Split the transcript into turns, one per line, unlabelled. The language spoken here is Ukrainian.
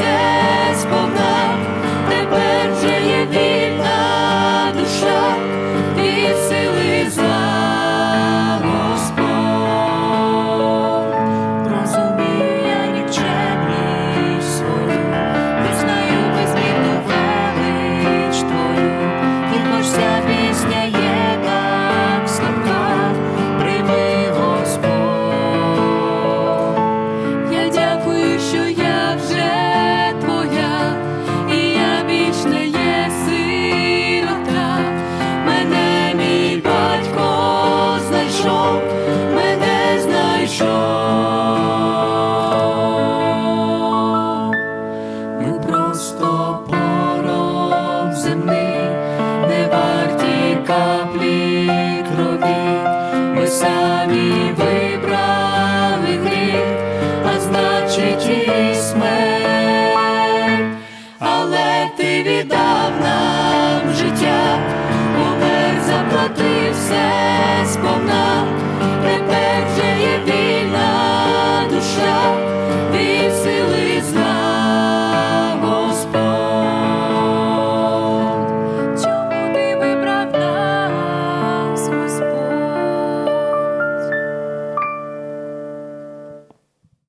say самі виправи гріх, а значить і смерть, але ти віддав.